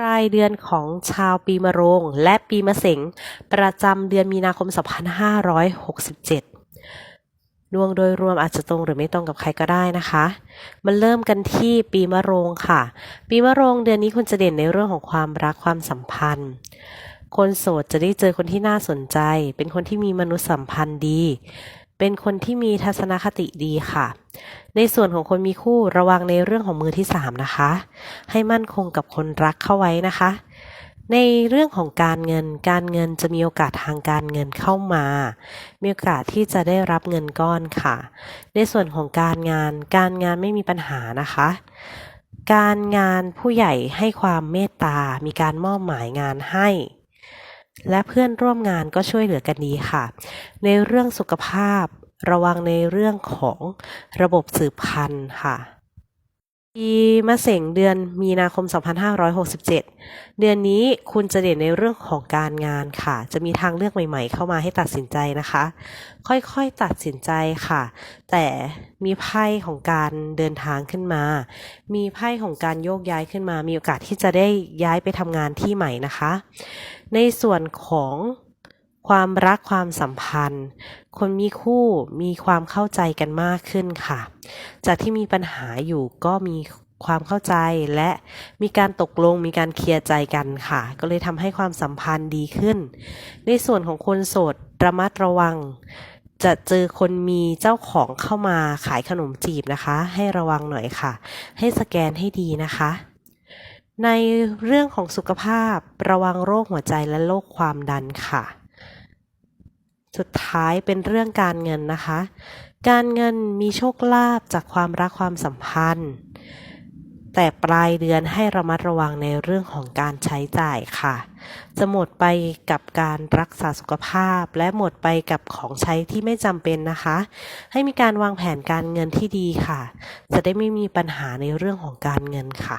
รายเดือนของชาวปีมะโรงและปีมะเสงประจำเดือนมีนาคม 2567 ดวงโดยรวมอาจจะตรงหรือไม่ตรงกับใครก็ได้นะคะ มันเริ่มกันที่ปีมะโรงค่ะ ปีมะโรงเดือนนี้คุณจะเด่นในเรื่องของความรักความสัมพันธ์ คนโสดจะได้เจอคนที่น่าสนใจ เป็นคนที่มีมนุษยสัมพันธ์ดี เป็นคนที่มีทัศนคติดีค่ะ ในส่วนของคนมีคู่ระวังในเรื่องของมือที่สามนะคะ ให้มั่นคงกับคนรักเข้าไว้นะคะ ในเรื่องของการเงิน การเงินจะมีโอกาสทางการเงินเข้ามา มีโอกาสที่จะได้รับเงินก้อนค่ะ ในส่วนของการงาน การงานไม่มีปัญหานะคะการงานผู้ใหญ่ให้ความเมตตา มีการมอบหมายงานให้ และเพื่อนร่วมงานก็ช่วยเหลือกันดีค่ะ ในเรื่องสุขภาพ ระวังในเรื่องของระบบสืบพันธุ์ค่ะปีมะเสงเดือนมีนาคม 2567 เดือนนี้คุณจะเด่นในเรื่องของการงานค่ะ จะมีทางเลือกใหม่ๆ เข้ามาให้ตัดสินใจนะคะ ค่อยๆตัดสินใจค่ะ แต่มีไพ่ของการเดินทางขึ้นมา มีไพ่ของการโยกย้ายขึ้นมา มีโอกาสที่จะได้ย้ายไปทำงานที่ใหม่นะคะ ในส่วนของความรักความสัมพันธ์ คนมีคู่มีความเข้าใจกันมากขึ้นค่ะ จากที่มีปัญหาอยู่ก็มีความเข้าใจและมีการตกลงมีการเคลียร์ใจกันค่ะ ก็เลยทำให้ความสัมพันธ์ดีขึ้น ในส่วนของคนโสดระมัดระวัง จะเจอคนมีเจ้าของเข้ามาขายขนมจีบนะคะ ให้ระวังหน่อยค่ะ ให้สแกนให้ดีนะคะ ในเรื่องของสุขภาพระวังโรคหัวใจและโรคความดันค่ะ สุดท้ายเป็นเรื่องการเงินนะคะ การเงินมีโชคลาภจากความรักความสัมพันธ์ แต่ปลายเดือนให้ระมัดระวังในเรื่องของการใช้จ่ายค่ะ จะหมดไปกับการรักษาสุขภาพ และหมดไปกับของใช้ที่ไม่จำเป็นนะคะ ให้มีการวางแผนการเงินที่ดีค่ะ จะได้ไม่มีปัญหาในเรื่องของการเงินค่ะ